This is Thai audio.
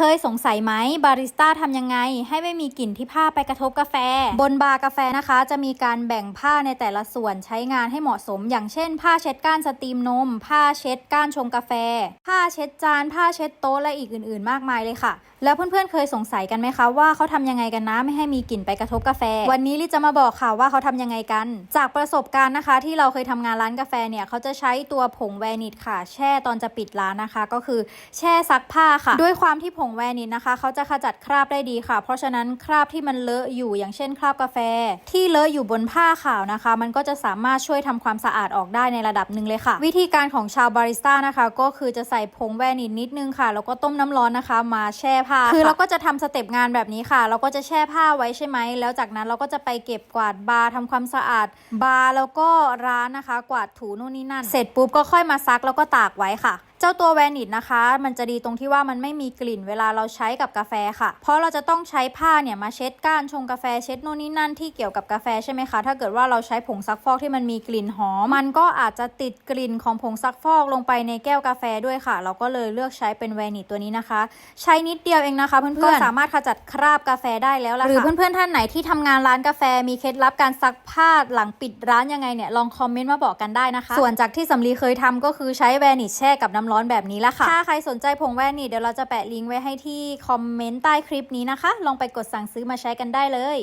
เคยสงสัยไหมบาริสต้าทำยังไง ให้ไม่มีกลิ่นที่ผ้าไปกระทบกาแฟ บนบาร์กาแฟนะคะ จะมีการแบ่งผ้าในแต่ละส่วนใช้งานให้เหมาะสม อย่างเช่น ผ้าเช็ดก้านสตรีมนม ผ้าเช็ดก้านชงกาแฟ ผ้าเช็ดจาน ผ้าเช็ดโต๊ะและอีกอื่นๆ มากมายเลยค่ะ แล้วเพื่อนๆเคยสงสัยกันไหมคะว่าเขาทำยังไงกันนะไม่ให้มีกลิ่นไปกระทบกาแฟ วันนี้ลิจะมาบอกค่ะว่าเขาทำยังไงกัน จากประสบการณ์นะคะ ที่เราเคยทำงานร้านกาแฟเนี่ยเขาจะใช้ตัวผงแวนิตค่ะ แช่ตอนจะปิดร้านนะคะ ก็คือ แช่ซักผ้าค่ะ ด้วยความที่ผงแวนิตนะคะ เขาจะขจัดคราบได้ดีค่ะ เพราะฉะนั้นคราบที่มันเลอะอยู่อย่างเช่นคราบกาแฟ ที่เลอะอยู่บนผ้าขาวนะคะ มันก็จะสามารถช่วยทำความสะอาดออกได้ในระดับหนึ่งเลยค่ะ วิธีการของชาวบาริสต้านะคะ ก็คือจะใส่ผงแวนิตนิดนึงค่ะแล้วก็ต้มน้ำร้อนนะคะ มาแช่ผ้าคือเราก็จะทำสเต็ปงานแบบนี้ค่ะ เราก็จะแช่ผ้าไว้ใช่ไหมแล้วจากนั้นเราก็จะไปเก็บกวาดบาร์ทำความสะอาดบาร์แล้วก็ร้านนะคะ กวาดถูนู่นนี่นั่น เสร็จปุ๊บก็ค่อยมาซักแล้วก็ตากไว้ค่ะ เจ้าตัวแวนิตนะคะ มันจะดีตรงที่ว่ามันไม่มีกลิ่นเวลาเราใช้กับกาแฟค่ะ เพราะเราจะต้องใช้ผ้าเนี่ยมาเช็ดก้านชงกาแฟเช็ดนู่นนี่นั่นที่เกี่ยวกับกาแฟใช่ไหมคะ ถ้าเกิดว่าเราใช้ผงซักฟอกที่มันมีกลิ่นหอม มันก็อาจจะติดกลิ่นของผงซักฟอกลงไปในแก้วกาแฟด้วยค่ะ เราก็เลยเลือกใช้เป็นแวนิตตัวนี้นะคะ ใช้นิดเดียวเองนะคะ เพื่อนๆก็สามารถขจัดคราบกาแฟได้แล้วล่ะค่ะหรือเพื่อนๆท่านไหนที่ทำงานร้านกาแฟมีเคล็ดลับการซักผ้าหลังปิดร้านยังไงเนี่ยลองคอมเมนต์มาบอกกันได้นะคะ ส่วนจากที่สำลีเคยทำก็คือใช้แวนิตแช่กับน้ำร้อนแบบนี้ละค่ะ ถ้าใครสนใจผงแวนนี่เดี๋ยวเราจะแปะลิงก์ไว้ให้ที่คอมเมนต์ใต้คลิปนี้นะคะ ลองไปกดสั่งซื้อมาใช้กันได้เลย